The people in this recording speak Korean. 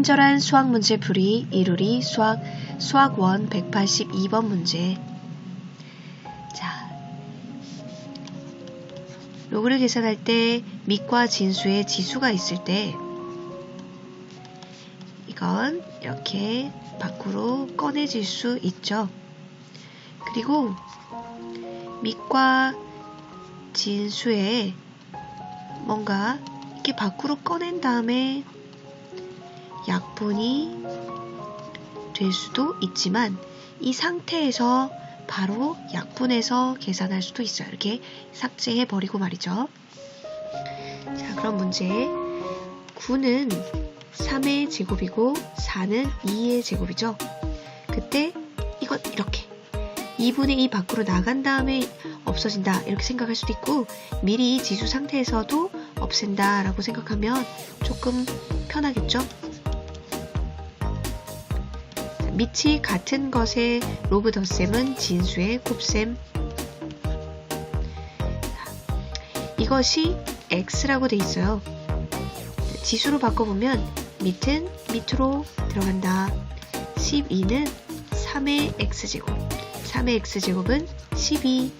친절한 수학 문제 풀이 이루리 수학 수학 원 182번 문제. 자. 로그를 계산할 때 밑과 진수의 지수가 있을 때 이건 이렇게 밖으로 꺼내질 수 있죠. 그리고 밑과 진수에 뭔가 이렇게 밖으로 꺼낸 다음에 약분이 될 수도 있지만 이 상태에서 바로 약분해서 계산할 수도 있어요. 이렇게 삭제해 버리고 말이죠. 자, 그럼 문제 9는 3의 제곱이고 4는 2의 제곱이죠. 그때 이건 이렇게 2분의 2 밖으로 나간 다음에 없어진다 이렇게 생각할 수도 있고 미리 지수 상태에서도 없앤다 라고 생각하면 조금 편하겠죠? 자, 밑이 같은 것의 로그 덧셈은 진수의 곱셈. 자, 이것이 x라고 돼 있어요. 지수로 바꿔보면 밑은 밑으로 들어간다. 12는 3의 x제곱. 3의 x제곱은 12